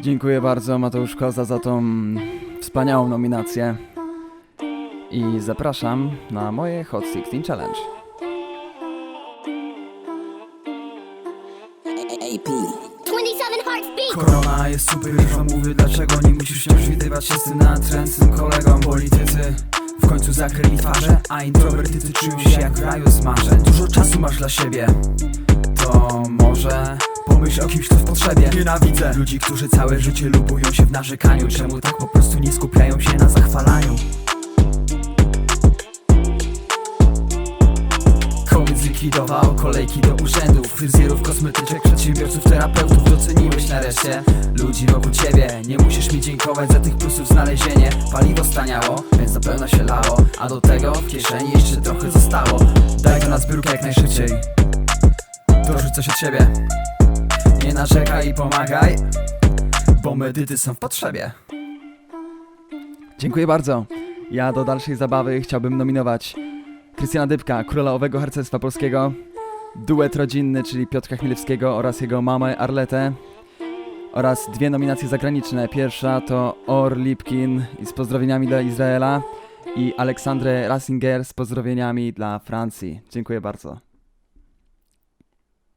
Dziękuję bardzo Mateusz Koza za tą wspaniałą nominację. I zapraszam na moje Hot 16 Challenge. AP. 27 hearts beat. Korona jest super, już wam mówię dlaczego Nie musisz się przywitywać się z tym natrętnym kolegom Politycy w końcu zakryli twarze A introwertycy czują się jak raju z marzeń Dużo czasu masz dla siebie. To może pomyśl o kimś, kto w potrzebie. Nienawidzę ludzi, którzy całe życie lubują się w narzekaniu. Czemu tak po prostu nie skupiają się na zachwalaniu? Covid zlikwidował kolejki do urzędów. Fryzjerów, kosmetyczek, przedsiębiorców, terapeutów Doceniłeś nareszcie ludzi wokół ciebie. Nie musisz mi dziękować za tych plusów znalezienie. Paliwo staniało, więc zapełna się lało. A do tego w kieszeni jeszcze trochę zostało. Daj to na zbiórkę jak najszybciej. Dorzuć coś od siebie. Nie narzekaj i pomagaj Bo medyty są w potrzebie. Dziękuję bardzo. Ja do dalszej zabawy chciałbym nominować Krystiana Dybka, króla owego harcerstwa polskiego, duet rodzinny, czyli Piotra Chmielewskiego oraz jego mamę Arletę oraz dwie nominacje zagraniczne. Pierwsza to Or Lipkin z pozdrowieniami dla Izraela i Aleksandrę Rasinger z pozdrowieniami dla Francji. Dziękuję bardzo.